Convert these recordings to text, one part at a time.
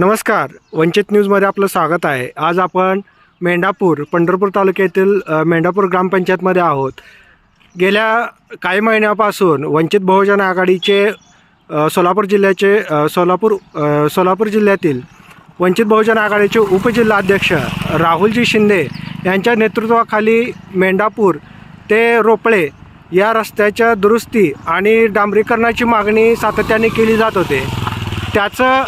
नमस्कार. वंचित न्यूजमध्ये आपलं स्वागत आहे. आज आपण मेंढापूर पंढरपूर तालुक्यातील मेंढापूर ग्रामपंचायतमध्ये आहोत. गेल्या काही महिन्यापासून वंचित बहुजन आघाडीचे सोलापूर जिल्ह्याचे सोलापूर सोलापूर जिल्ह्यातील वंचित बहुजन आघाडीचे उपजिल्हाध्यक्ष राहुलजी शिंदे यांच्या नेतृत्वाखाली मेंढापूर ते रोपळे या रस्त्याच्या दुरुस्ती आणि डांबरीकरणाची मागणी सातत्याने केली जात होते. त्याचं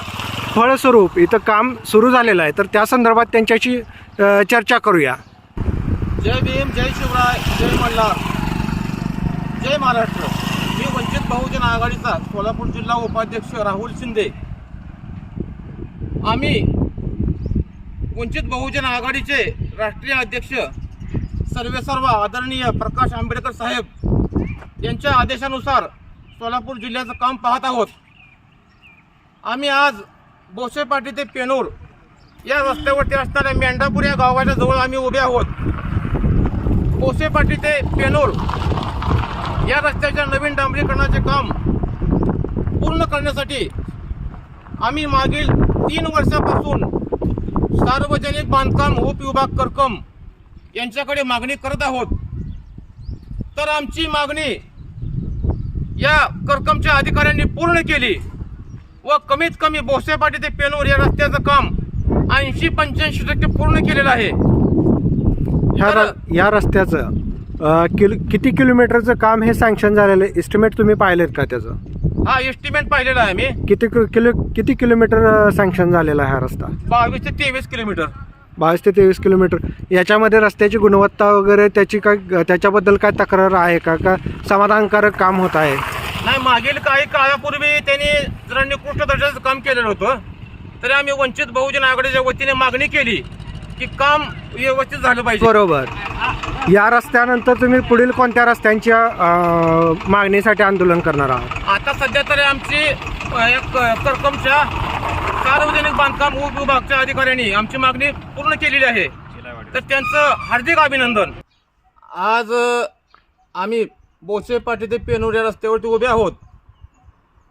फळस्वरूप इथं काम सुरू झालेलं आहे. तर त्या संदर्भात त्यांच्याशी चर्चा करूया. जय भीम जय शिवराय जय मल्हार. जय महाराष्ट्र. मी वंचित बहुजन आघाडीचा सोलापूर जिल्हा उपाध्यक्ष राहुल शिंदे. आम्ही वंचित बहुजन आघाडीचे राष्ट्रीय अध्यक्ष सर्वे सर्व आदरणीय प्रकाश आंबेडकर साहेब यांच्या आदेशानुसार सोलापूर जिल्ह्याचं काम पाहत आहोत. आम्ही आज बोसेपाटी ते पेनूर. या रस्त्यावरती असणाऱ्या मेंढापूर या गावाच्या जवळ आम्ही उभे आहोत. बोसेपाटी ते पेनूर. या रस्त्याच्या नवीन डांबरीकरणाचे काम पूर्ण करण्यासाठी आम्ही मागील तीन वर्षापासून सार्वजनिक बांधकाम उप विभाग करकम यांच्याकडे मागणी करत आहोत. तर आमची मागणी या करकमच्या अधिकाऱ्यांनी पूर्ण केली. व कमीत कमी बोसेपाटी ते पेनोर या रस्त्याचं काम ऐंशी पंच्याऐंशी टक्के पूर्ण केलेलं आहे. ह्या र या रस्त्याचं अ, किल किती किलोमीटरचं काम हे सँक्शन झालेलं आहे? इस्टिमेट तुम्ही पाहिलेत का त्याचं? हा एस्टिमेट पाहिलेला आहे मी. किती कि- किलो किती किलोमीटर सँक्शन झालेला आहे हा रस्ता? बावीस ते तेवीस किलोमीटर. बावीस ते तेवीस किलोमीटर. याच्यामध्ये रस्त्याची गुणवत्ता वगैरे त्याची काय त्याच्याबद्दल काय तक्रार आहे का? का समाधानकारक काम होत आहे? नाही मागील काही काळापूर्वी त्यांनी जरा निकृष्ट दर्जाचं काम केलेलं होतं. तरी आम्ही वंचित बहुजन आघाडीच्या वतीने मागणी केली की काम व्यवस्थित झालं पाहिजे. बरोबर. या रस्त्यानंतर तुम्ही पुढील कोणत्या रस्त्यांच्या अ, मागणीसाठी आंदोलन करणार आहात? आता सध्या तरी आमची अ, एक करकमच्या सार्वजनिक बांधकाम उपविभागच्या अधिकाऱ्यांनी आमची मागणी पूर्ण केलेली आहे. तर त्यांचं हार्दिक अभिनंदन. आज अ, आम्ही बोसे पाटी ते पेनूर या रस्त्यावरती उभे आहोत.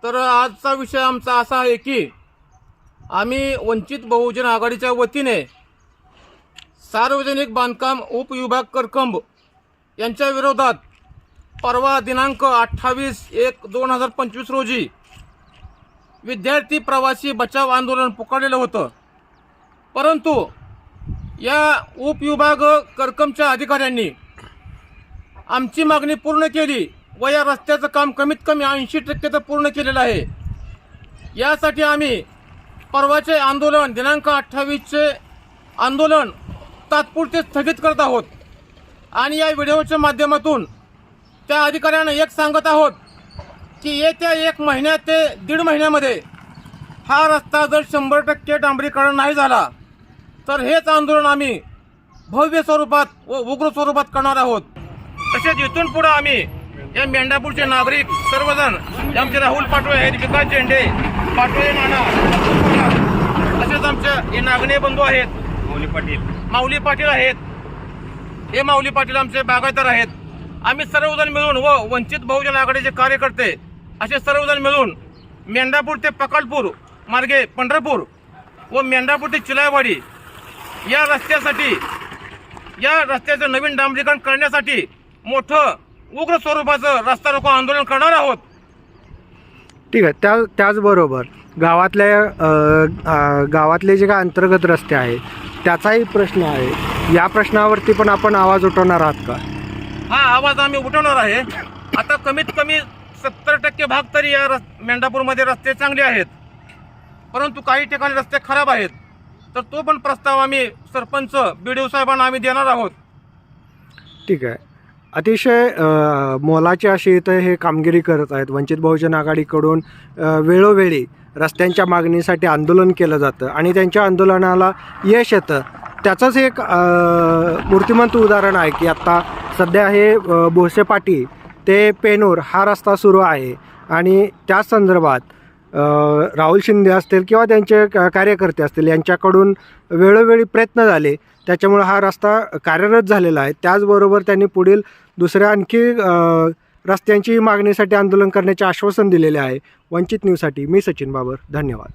तर आजचा विषय आमचा असा आहे की आम्ही वंचित बहुजन आघाडीच्या वतीने सार्वजनिक बांधकाम उपविभाग करकंब यांच्या विरोधात परवा दिनांक अठ्ठावीस एक दोन हजार पंचवीस रोजी विद्यार्थी प्रवासी बचाव आंदोलन पुकारलेलं होतं. परंतु या उपविभाग करकमच्या अधिकाऱ्यांनी आमची मागणी पूर्ण केली. व या रस्त्याचं काम कमीत कमी ऐंशी टक्के तर पूर्ण केलेलं आहे. यासाठी आम्ही परवाचे आंदोलन दिनांक अठ्ठावीसचे आंदोलन तात्पुरते स्थगित करत आहोत. आणि या व्हिडिओच्या माध्यमातून त्या अधिकाऱ्यांना एक सांगत आहोत की येत्या एक महिन्यात ते दीड महिन्यामध्ये हा रस्ता जर शंभर टक्के डांबरीकरण नाही झाला तर हेच आंदोलन आम्ही भव्य स्वरूपात व उग्र स्वरूपात करणार आहोत. तसेच इथून पुढे आम्ही या मेंढापूरचे नागरिक सर्वजण आमचे राहुल पाटोळे आहेत विकास झेंडे पाटोळे नाना तसेच आमचे हे नागणे बंधू आहेत. माऊली पाटील. माऊली पाटील आहेत. हे माऊली पाटील आमचे बागायतदार आहेत. आम्ही सर्वजण मिळून व वंचित बहुजन आघाडीचे कार्यकर्ते असे सर्वजण मिळून मेंढापूर ते पकालपूर मार्गे पंढरपूर व मेंढापूर ते चिलायवाडी या रस्त्यासाठी या रस्त्याचं नवीन डांबरीकरण करण्यासाठी मोठं उग्र स्वरूपाचं रस्ता रोको आंदोलन करणार आहोत. ठीक आहे त्या त्याचबरोबर गावातल्या अ, अ, गावातले जे काय अंतर्गत रस्ते आहेत त्याचाही प्रश्न आहे. या प्रश्नावरती पण आपण आवाज उठवणार आहात का? हा आवाज आम्ही उठवणार आहे. आता कमीत कमी सत्तर टक्के भाग तरी या रस मेंढापूरमध्ये रस्ते चांगले आहेत. परंतु काही ठिकाणी रस्ते खराब आहेत. तर तो पण प्रस्ताव आम्ही सरपंच बी डी साहेबांना आम्ही देणार आहोत. ठीक आहे. अतिशय मोलाची अशी इथं हे कामगिरी करत आहेत. वंचित बहुजन आघाडीकडून वेळोवेळी रस्त्यांच्या मागणीसाठी आंदोलन केलं जातं आणि त्यांच्या आंदोलनाला यश येतं. त्याचंच एक मूर्तिमंत उदाहरण आहे की आत्ता सध्या हे भोसेपाटी ते पेनूर हा रस्ता सुरू आहे. आणि त्या संदर्भात राहुल शिंदे असतील किंवा त्यांचे कार्यकर्ते असतील यांच्याकडून वेळोवेळी प्रयत्न झाले. त्याच्यामुळे हा रस्ता कार्यरत झालेला आहे. त्याचबरोबर त्यांनी पुढील दुसऱ्या आणखी रस्त्यांची मागणीसाठी आंदोलन करण्याचे आश्वासन दिलेले आहे. वंचित न्यूजसाठी मी सचिन बाबर. धन्यवाद.